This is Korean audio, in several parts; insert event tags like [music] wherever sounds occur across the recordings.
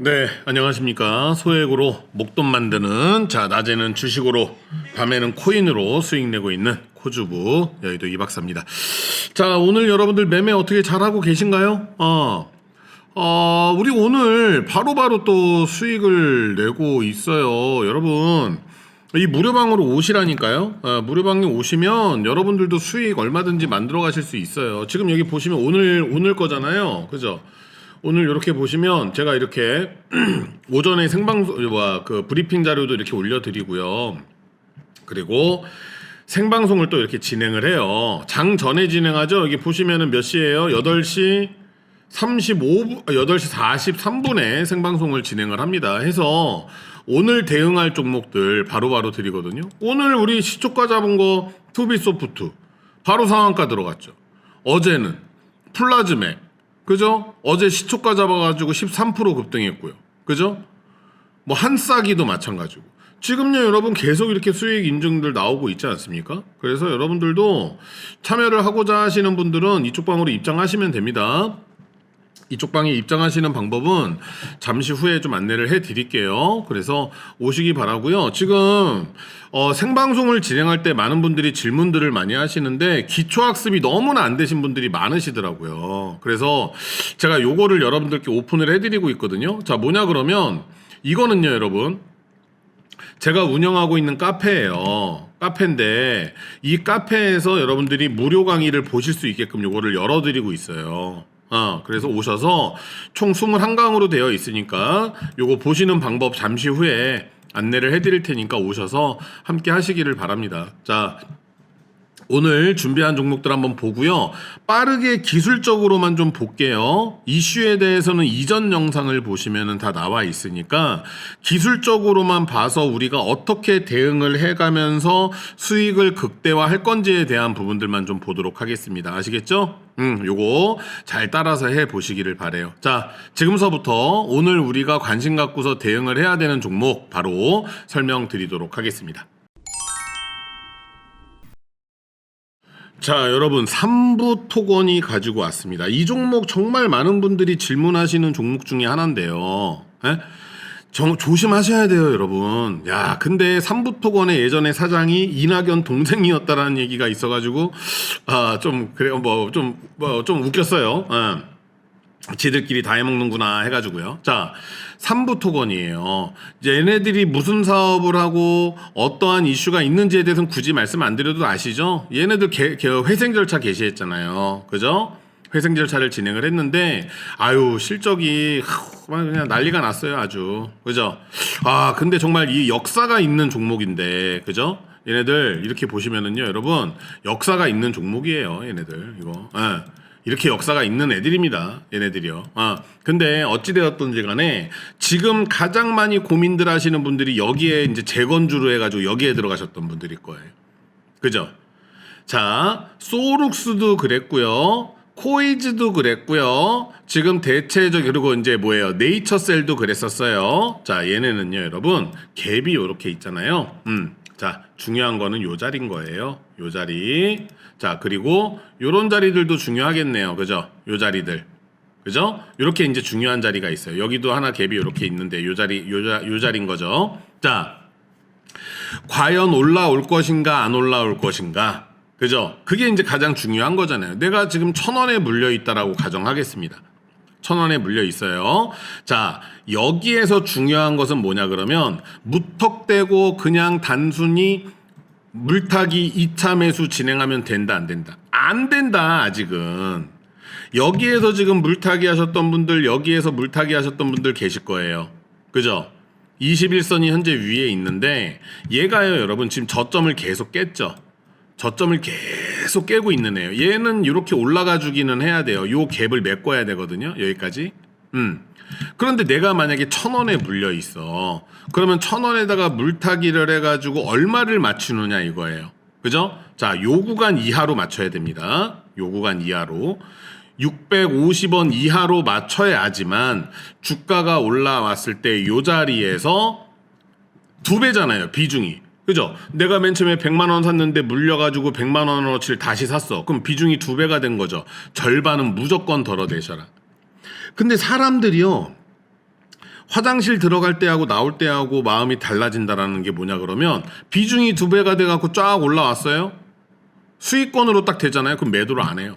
네, 안녕하십니까. 소액으로 목돈 만드는, 자, 낮에는 주식으로, 밤에는 코인으로 수익 내고 있는 코주부 여의도 이박사입니다. 자, 오늘 여러분들 매매 어떻게 잘하고 계신가요? 어, 어, 우리 오늘 바로바로 또 수익을 내고 있어요. 여러분, 이 무료방으로 오시라니까요. 어, 무료방에 오시면 여러분들도 수익 얼마든지 만들어 가실 수 있어요. 지금 여기 보시면 오늘, 오늘 거잖아요. 그죠? 오늘 이렇게 보시면 제가 이렇게 [clears throat] 오전에 생방송 뭐야 그 브리핑 자료도 이렇게 올려드리고요. 그리고 생방송을 또 이렇게 진행을 해요. 장 전에 진행하죠. 여기 보시면은 몇 시예요? 8시 35분, 8시 43분에 생방송을 진행을 합니다. 해서 오늘 대응할 종목들 바로바로 드리거든요. 오늘 우리 시초가 잡은 거 투비소프트 바로 상한가 들어갔죠. 어제는 플라즈맥 그죠? 어제 시초가 잡아가지고 13% 급등했고요. 그죠? 뭐 한 싸기도 마찬가지고. 지금요 여러분 계속 이렇게 수익 인증들 나오고 있지 않습니까? 그래서 여러분들도 참여를 하고자 하시는 분들은 이쪽 방으로 입장하시면 됩니다. 이쪽 방에 입장하시는 방법은 잠시 후에 좀 안내를 해 드릴게요. 그래서 오시기 바라고요. 지금 어, 생방송을 진행할 때 많은 분들이 질문들을 많이 하시는데 기초학습이 너무나 안 되신 분들이 많으시더라고요. 그래서 제가 요거를 여러분들께 오픈을 해 드리고 있거든요. 자, 뭐냐 그러면 이거는요, 여러분. 제가 운영하고 있는 카페예요. 카페인데 이 카페에서 여러분들이 무료 강의를 보실 수 있게끔 요거를 열어드리고 있어요. 어, 그래서 오셔서 총 21강으로 되어 있으니까 요거 보시는 방법 잠시 후에 안내를 해드릴 테니까 오셔서 함께 하시기를 바랍니다. 자, 오늘 준비한 종목들 한번 보고요. 빠르게 기술적으로만 좀 볼게요. 이슈에 대해서는 이전 영상을 보시면 다 나와 있으니까 기술적으로만 봐서 우리가 어떻게 대응을 해가면서 수익을 극대화할 건지에 대한 부분들만 좀 보도록 하겠습니다. 아시겠죠? 음, 요거 잘 따라서 해 보시기를 바래요. 자, 지금서부터 오늘 우리가 관심 갖고서 대응을 해야 되는 종목 바로 설명드리도록 하겠습니다. 자, 여러분, 3부 토건이 가지고 왔습니다. 이 종목 정말 많은 분들이 질문하시는 종목 중에 하나인데요. 예? 정, 조심하셔야 돼요, 여러분. 야, 근데 3부 토건의 예전에 사장이 이낙연 동생이었다라는 얘기가 있어가지고, 아, 좀, 그래요, 뭐, 좀, 뭐, 좀 웃겼어요. 예. 지들끼리 다 해먹는구나 해가지고요. 자, 3부 토건이에요. 이제 얘네들이 무슨 사업을 하고 어떠한 이슈가 있는지에 대해서는 굳이 말씀 안 드려도 아시죠? 얘네들 개, 개, 회생 절차 개시했잖아요. 그죠? 회생 절차를 진행을 했는데 아유 실적이 하, 그냥 난리가 났어요 아주 그죠 아 근데 정말 이 역사가 있는 종목인데 그죠 얘네들 이렇게 보시면은요 여러분 역사가 있는 종목이에요 얘네들 이거 예. 이렇게 역사가 있는 애들입니다. 얘네들이요. 아, 근데 어찌되었던지 간에 지금 가장 많이 고민들 하시는 분들이 여기에 이제 재건주로 해가지고 여기에 들어가셨던 분들일 거예요. 그죠? 자, 소룩스도 그랬고요. 코이즈도 그랬고요. 지금 대체적 그리고 이제 뭐예요? 네이처셀도 그랬었어요. 자, 얘네는요, 여러분 갭이 이렇게 있잖아요. 음, 자, 중요한 거는 요 자리인 거예요. 요 자리. 자, 그리고 요런 자리들도 중요하겠네요. 그죠? 요 자리들. 그죠? 요렇게 이제 중요한 자리가 있어요. 여기도 하나 갭이 요렇게 있는데 요 자리 요, 자, 요 자리인 거죠. 자, 과연 올라올 것인가 안 올라올 것인가? 그죠? 그게 이제 가장 중요한 거잖아요. 내가 지금 천 원에 물려 있다라고 가정하겠습니다. 천 원에 물려 있어요. 자, 여기에서 중요한 것은 뭐냐 그러면 무턱대고 그냥 단순히 물타기 2차 매수 진행하면 된다 안 된다. 안 된다 아직은. 여기에서 지금 물타기 하셨던 분들 여기에서 물타기 하셨던 분들 계실 거예요. 그죠? 21선이 현재 위에 있는데 얘가요 여러분 지금 저점을 계속 깼죠. 저점을 계속 깨고 있는 애요. 얘는 이렇게 올라가 주기는 해야 돼요. 요 갭을 메꿔야 되거든요. 여기까지. 음. 그런데 내가 만약에 천 원에 물려 있어. 그러면 천 원에다가 물타기를 해가지고 얼마를 맞추느냐 이거예요. 그죠? 자, 요 구간 이하로 맞춰야 됩니다. 요 구간 이하로. 650원 이하로 맞춰야지만 주가가 올라왔을 때 요 자리에서 두 배잖아요, 비중이. 그죠? 내가 맨 처음에 100만 원 샀는데 물려가지고 100만 원어치를 다시 샀어. 그럼 비중이 두 배가 된 거죠. 절반은 무조건 덜어내셔라. 근데 사람들이요. 화장실 들어갈 때하고 나올 때하고 마음이 달라진다라는 게 뭐냐 그러면 비중이 두 배가 돼 갖고 쫙 올라왔어요. 수익권으로 딱 되잖아요. 그럼 매도를 안 해요.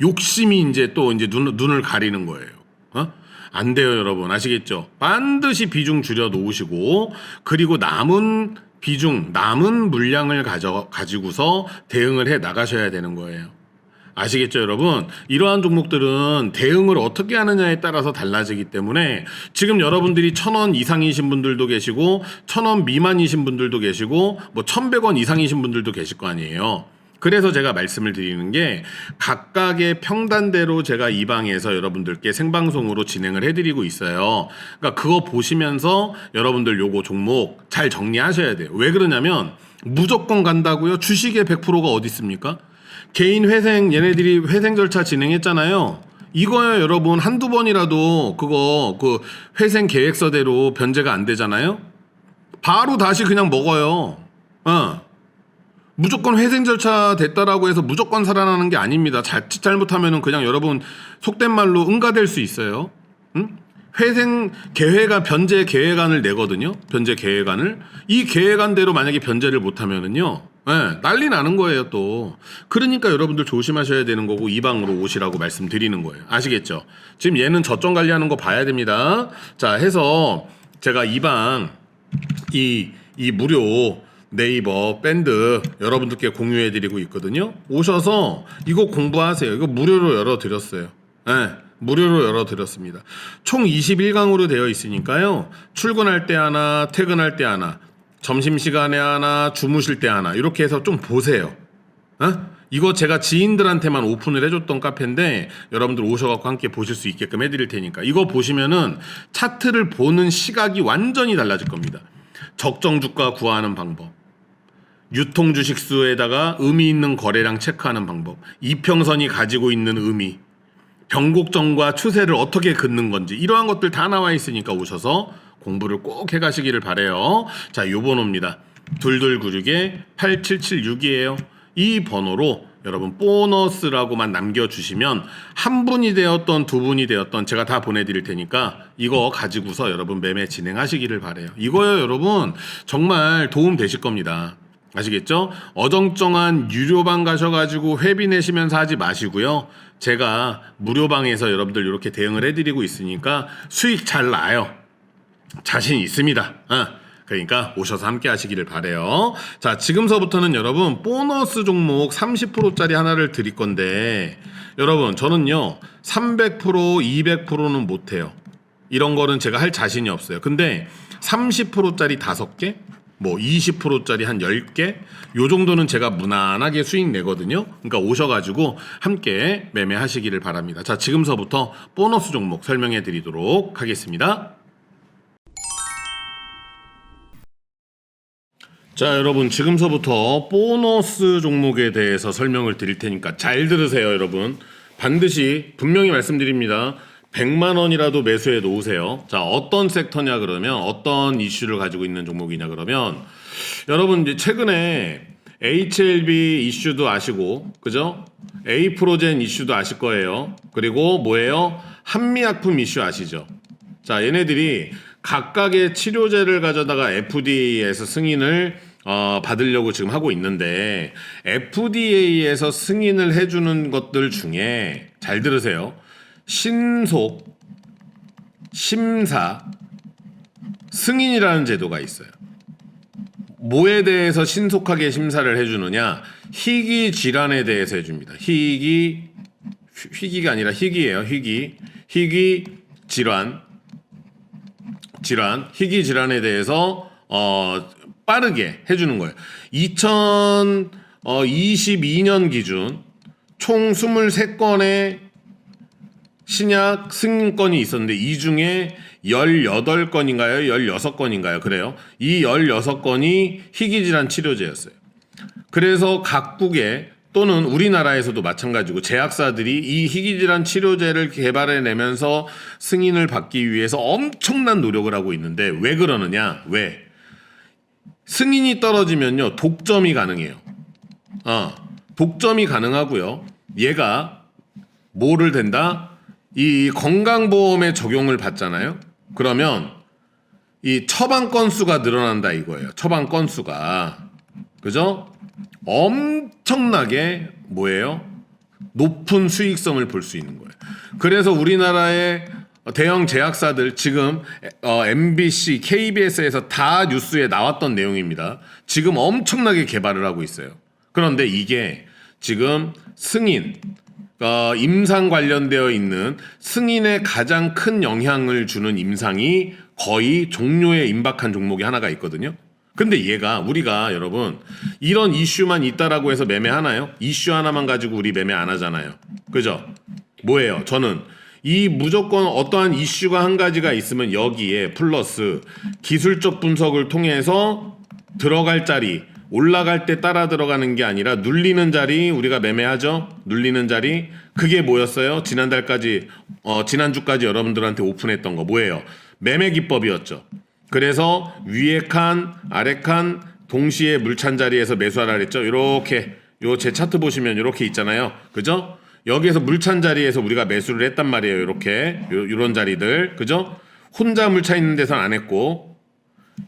욕심이 이제 또 이제 눈, 눈을 가리는 거예요. 어? 안 돼요, 여러분. 아시겠죠? 반드시 비중 줄여 놓으시고, 그리고 남은 비중, 남은 물량을 가져, 가지고서 대응을 해 나가셔야 되는 거예요. 아시겠죠, 여러분? 이러한 종목들은 대응을 어떻게 하느냐에 따라서 달라지기 때문에 지금 여러분들이 천 원 이상이신 분들도 계시고, 천 원 미만이신 분들도 계시고, 뭐 천백 원 이상이신 분들도 계실 거 아니에요. 그래서 제가 말씀을 드리는 게 각각의 평단대로 제가 이 방에서 여러분들께 생방송으로 진행을 해드리고 있어요. 그러니까 그거 보시면서 여러분들 요거 종목 잘 정리하셔야 돼요. 왜 그러냐면 무조건 간다고요? 주식의 100%가 어디 있습니까? 개인 회생 얘네들이 회생 절차 진행했잖아요. 이거요 여러분 한두 번이라도 그거 그 회생 계획서대로 변제가 안 되잖아요. 바로 다시 그냥 먹어요. 어. 무조건 회생 절차 됐다라고 해서 무조건 살아나는 게 아닙니다. 자칫 잘못하면은 그냥 여러분 속된 말로 응가될 수 있어요. 응? 회생 계획안 변제 계획안을 내거든요. 변제 계획안을 이 계획안대로 만약에 변제를 못하면은요. 예, 난리 나는 거예요 또. 그러니까 여러분들 조심하셔야 되는 거고 이 방으로 오시라고 말씀드리는 거예요. 아시겠죠? 지금 얘는 저점 관리하는 거 봐야 됩니다. 자 해서 제가 이 방 이, 이 무료 네이버 밴드 여러분들께 공유해 드리고 있거든요. 오셔서 이거 공부하세요. 이거 무료로 열어 드렸어요. 네, 무료로 열어 드렸습니다. 총 21강으로 되어 있으니까요. 출근할 때 하나, 퇴근할 때 하나, 점심시간에 하나, 주무실 때 하나, 이렇게 해서 좀 보세요. 어? 이거 제가 지인들한테만 오픈을 해줬던 카페인데 여러분들 오셔갖고 함께 보실 수 있게끔 해드릴 테니까 이거 보시면은 차트를 보는 시각이 완전히 달라질 겁니다. 적정 주가 구하는 방법, 유통 주식수에다가 의미 있는 거래량 체크하는 방법, 이평선이 가지고 있는 의미, 변곡점과 추세를 어떻게 긋는 건지 이러한 것들 다 나와 있으니까 오셔서 공부를 꼭 해가시기를 바래요. 자, 요 번호입니다. 2296에 8776이에요. 이 번호로 여러분 보너스라고만 남겨주시면 한 분이 되었던 두 분이 되었던 제가 다 보내드릴 테니까 이거 가지고서 여러분 매매 진행하시기를 바래요. 이거요 여러분 정말 도움 되실 겁니다. 아시겠죠? 어정쩡한 유료방 가셔가지고 회비 내시면서 하지 마시고요. 제가 무료방에서 여러분들 이렇게 대응을 해드리고 있으니까 수익 잘 나요. 자신 있습니다. 어. 그러니까 오셔서 함께 하시기를 바래요. 자, 지금서부터는 여러분 보너스 종목 30%짜리 하나를 드릴 건데 여러분 저는요 300% 200%는 못 해요. 이런 거는 제가 할 자신이 없어요. 근데 30%짜리 5개, 뭐 20%짜리 한 10개 요 정도는 제가 무난하게 수익 내거든요. 그러니까 오셔가지고 함께 매매하시기를 바랍니다. 자, 지금서부터 보너스 종목 설명해 드리도록 하겠습니다. 자, 여러분, 지금서부터 보너스 종목에 대해서 설명을 드릴 테니까 잘 들으세요, 여러분. 반드시 분명히 말씀드립니다. 100만 원이라도 매수해 놓으세요. 자, 어떤 섹터냐 그러면 어떤 이슈를 가지고 있는 종목이냐 그러면 여러분 이제 최근에 HLB 이슈도 아시고 그죠? A 프로젠 이슈도 아실 거예요. 그리고 뭐예요? 한미약품 이슈 아시죠? 자, 얘네들이 각각의 치료제를 가져다가 FDA에서 승인을 어, 받으려고 지금 하고 있는데 FDA에서 승인을 해주는 것들 중에 잘 들으세요. 신속, 심사, 승인이라는 제도가 있어요. 뭐에 대해서 신속하게 심사를 해주느냐? 희귀 질환에 대해서 해줍니다. 희귀, 희귀가 아니라 희귀예요. 희귀, 희귀 질환, 질환, 희귀 질환에 대해서 어, 빠르게 해주는 거예요. 2022년 기준 총 23건의 신약 승인건이 있었는데 이 중에 18건인가요? 16건인가요? 그래요. 이 16건이 희귀질환 치료제였어요. 그래서 각국에 또는 우리나라에서도 마찬가지고 제약사들이 이 희귀질환 치료제를 개발해 내면서 승인을 받기 위해서 엄청난 노력을 하고 있는데 왜 그러느냐? 왜? 승인이 떨어지면요 독점이 가능해요. 어, 독점이 가능하고요. 얘가 뭐를 된다? 이 건강보험에 적용을 받잖아요. 그러면 이 처방 건수가 늘어난다 이거예요. 처방 건수가. 그죠? 엄청나게 뭐예요? 높은 수익성을 볼 수 있는 거예요. 그래서 우리나라의 대형 제약사들 지금 어, MBC, KBS에서 다 뉴스에 나왔던 내용입니다. 지금 엄청나게 개발을 하고 있어요. 그런데 이게 지금 승인, 어, 임상 관련되어 있는 승인에 가장 큰 영향을 주는 임상이 거의 종료에 임박한 종목이 하나가 있거든요. 근데 얘가 우리가 여러분 이런 이슈만 있다라고 해서 매매하나요? 이슈 하나만 가지고 우리 매매 안 하잖아요. 그죠? 뭐예요? 저는 이 무조건 어떠한 이슈가 한 가지가 있으면 여기에 플러스 기술적 분석을 통해서 들어갈 자리 올라갈 때 따라 들어가는 게 아니라 눌리는 자리 우리가 매매하죠. 눌리는 자리 그게 뭐였어요? 지난달까지 어, 지난주까지 여러분들한테 오픈했던 거 뭐예요? 매매 기법이었죠. 그래서 위에 칸, 아래 칸 동시에 물찬 자리에서 매수하라 그랬죠. 이렇게 요 제 차트 보시면 이렇게 있잖아요. 그죠? 여기에서 물찬 자리에서 우리가 매수를 했단 말이에요. 이렇게 요, 요런 자리들. 그죠? 혼자 물차 있는 데선 안 했고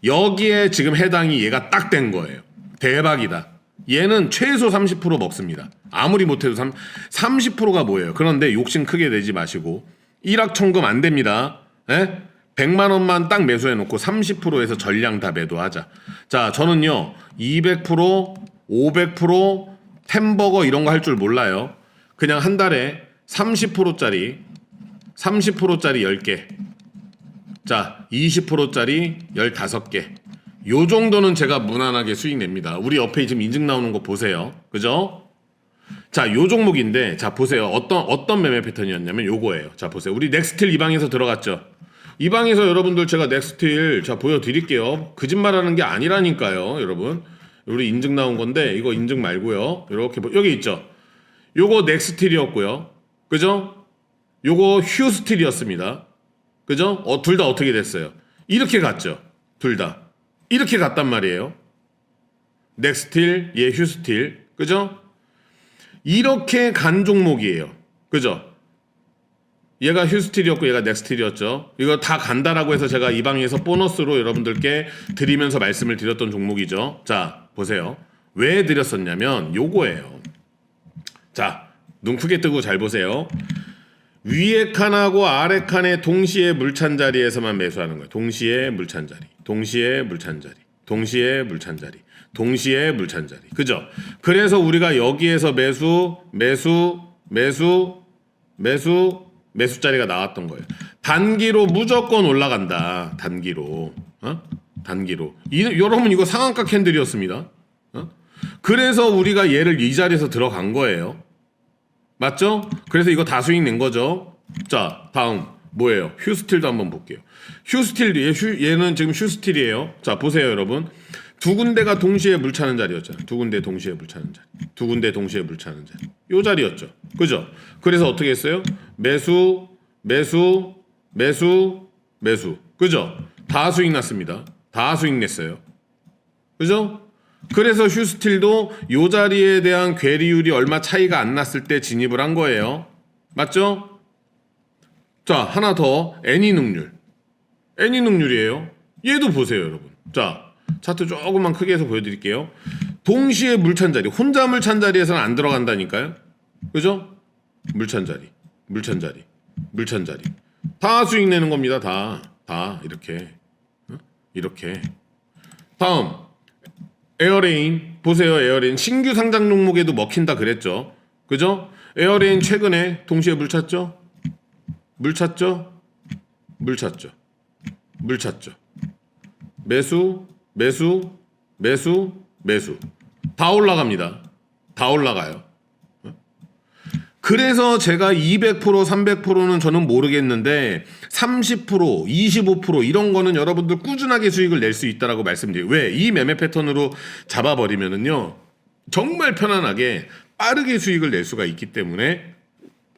여기에 지금 해당이 얘가 딱 된 거예요. 대박이다. 얘는 최소 30% 먹습니다. 아무리 못해도 3, 30%가 뭐예요? 그런데 욕심 크게 내지 마시고 일확천금 안 됩니다. 예? 100만 원만 딱 매수해 놓고 30%에서 전량 다 매도하자. 자, 저는요. 200%, 500%, 햄버거 이런 거 할 줄 몰라요. 그냥 한 달에 30%짜리 30%짜리 10개. 자, 20%짜리 15개. 요 정도는 제가 무난하게 수익 냅니다. 우리 옆에 지금 인증 나오는 거 보세요. 그죠? 자, 요 종목인데, 자, 보세요. 어떤, 어떤 매매 패턴이었냐면 요거예요. 자, 보세요. 우리 넥스틸 이 방에서 들어갔죠? 이 방에서 여러분들 제가 넥스틸, 자, 보여드릴게요. 거짓말 하는 게 아니라니까요, 여러분. 우리 인증 나온 건데, 이거 인증 말고요. 이렇게, 보- 여기 있죠? 요거 넥스틸이었고요. 그죠? 요거 휴스틸이었습니다. 그죠? 어, 둘 다 어떻게 됐어요? 이렇게 갔죠? 둘 다. 이렇게 갔단 말이에요. 넥스틸, 얘 휴스틸. 그죠? 이렇게 간 종목이에요. 그죠? 얘가 휴스틸이었고 얘가 넥스틸이었죠. 이거 다 간다라고 해서 제가 이 방에서 보너스로 여러분들께 드리면서 말씀을 드렸던 종목이죠. 자, 보세요. 왜 드렸었냐면 요거예요. 자, 눈 크게 뜨고 잘 보세요. 위에 칸하고 아래 칸에 동시에 물찬 자리에서만 매수하는 거예요. 동시에 물찬 자리, 동시에 물찬 자리, 동시에 물찬 자리, 동시에 물찬 자리. 그죠? 그래서 우리가 여기에서 매수, 매수, 매수, 매수, 매수 자리가 나왔던 거예요. 단기로 무조건 올라간다. 단기로, 어? 단기로. 이, 여러분 이거 상한가 캔들이었습니다. 어? 그래서 우리가 얘를 이 자리에서 들어간 거예요. 맞죠? 그래서 이거 다 수익 낸 거죠. 자, 다음 뭐예요? 휴스틸도 한번 볼게요. 휴스틸 얘 휴, 얘는 지금 휴스틸이에요. 자, 보세요, 여러분. 두 군데가 동시에 물 차는 자리였잖아요. 두 군데 동시에 물 차는 자리. 두 군데 동시에 물 차는 자리. 요 자리였죠. 그죠? 그래서 어떻게 했어요? 매수, 매수, 매수, 매수. 그죠? 다 수익 났습니다. 다 수익 냈어요. 그죠? 그래서 휴스틸도 요 자리에 대한 괴리율이 얼마 차이가 안 났을 때 진입을 한 거예요. 맞죠? 자, 하나 더. 애니 능률. 애니 능률이에요. 얘도 보세요, 여러분. 자, 차트 조금만 크게 해서 보여드릴게요. 동시에 물찬 자리. 혼자 물찬 자리에서는 안 들어간다니까요. 그죠? 물찬 자리. 물찬 자리. 물찬 자리. 다 수익 내는 겁니다. 다. 다. 이렇게. 어? 이렇게. 다음. 에어레인 보세요 에어레인. 신규 상장 종목에도 먹힌다 그랬죠. 그죠? 에어레인 최근에 동시에 물 찼죠? 물 찼죠? 물 찼죠. 물 찼죠. 매수 매수 매수 매수. 다 올라갑니다. 다 올라가요 그래서 제가 200% 300%는 저는 모르겠는데 30% 25% 이런 거는 여러분들 꾸준하게 수익을 낼 수 있다라고 말씀드려요. 왜? 이 매매 패턴으로 잡아버리면은요. 정말 편안하게 빠르게 수익을 낼 수가 있기 때문에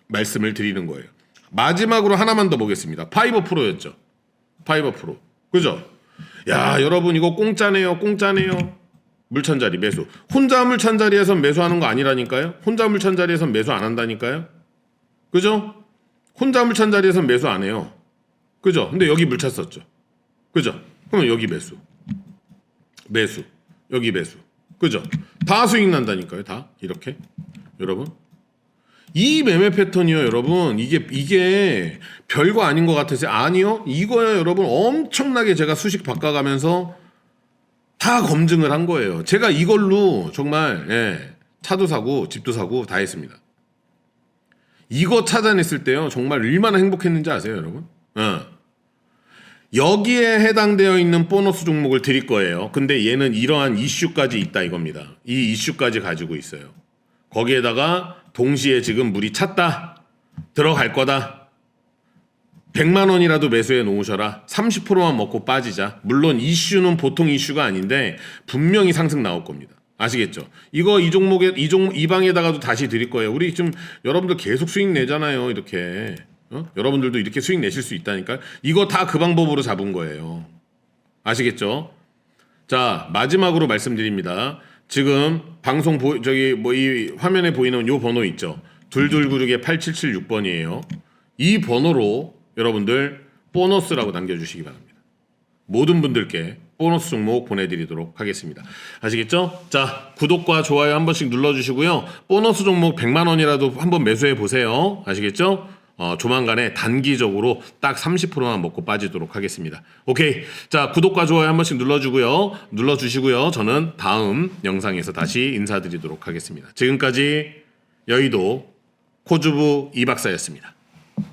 말씀을 드리는 거예요. 마지막으로 하나만 더 보겠습니다. 파이버 프로였죠. 파이버 프로. 그죠? 야, 여러분 이거 공짜네요. 공짜네요. 물찬 자리 매수. 혼자 물찬 자리에선 매수하는 거 아니라니까요. 혼자 물찬 자리에선 매수 안 한다니까요. 그죠? 혼자 물찬 자리에선 매수 안 해요. 그죠? 근데 여기 물차 썼죠. 그죠? 그러면 여기 매수. 매수. 여기 매수. 그죠? 다 수익 난다니까요. 다 이렇게. 여러분. 이 매매 패턴이요, 여러분. 이게 이게 별거 아닌 것 같으세요? 아니요. 이거요, 여러분. 엄청나게 제가 수식 바꿔가면서 다 검증을 한 거예요. 제가 이걸로 정말 예, 차도 사고 집도 사고 다 했습니다. 이거 찾아냈을 때요, 정말 얼마나 행복했는지 아세요, 여러분? 어. 여기에 해당되어 있는 보너스 종목을 드릴 거예요. 근데 얘는 이러한 이슈까지 있다 이겁니다. 이 이슈까지 가지고 있어요. 거기에다가 동시에 지금 물이 찼다. 들어갈 거다. 100만 원이라도 매수해 놓으셔라. 30%만 먹고 빠지자. 물론 이슈는 보통 이슈가 아닌데 분명히 상승 나올 겁니다. 아시겠죠? 이거 이 종목에 이 종 이 방에다가도 다시 드릴 거예요. 우리 지금 여러분들 계속 수익 내잖아요. 이렇게. 어? 여러분들도 이렇게 수익 내실 수 있다니까. 이거 다 그 방법으로 잡은 거예요. 아시겠죠? 자, 마지막으로 말씀드립니다. 지금 방송 보 저기 뭐 이 화면에 보이는 요 번호 있죠. 둘둘구육의 8776번이에요. 이 번호로 여러분들 보너스라고 남겨 주시기 바랍니다. 모든 분들께 보너스 종목 보내드리도록 하겠습니다. 아시겠죠? 자, 구독과 좋아요 한 번씩 눌러주시고요. 보너스 종목 100만 원이라도 한번 매수해 보세요. 아시겠죠? 어, 조만간에 단기적으로 딱 30%만 먹고 빠지도록 하겠습니다. 오케이. 자, 구독과 좋아요 한 번씩 눌러주고요. 눌러주시고요. 저는 다음 영상에서 다시 인사드리도록 하겠습니다. 지금까지 여의도 코주부 이 박사였습니다.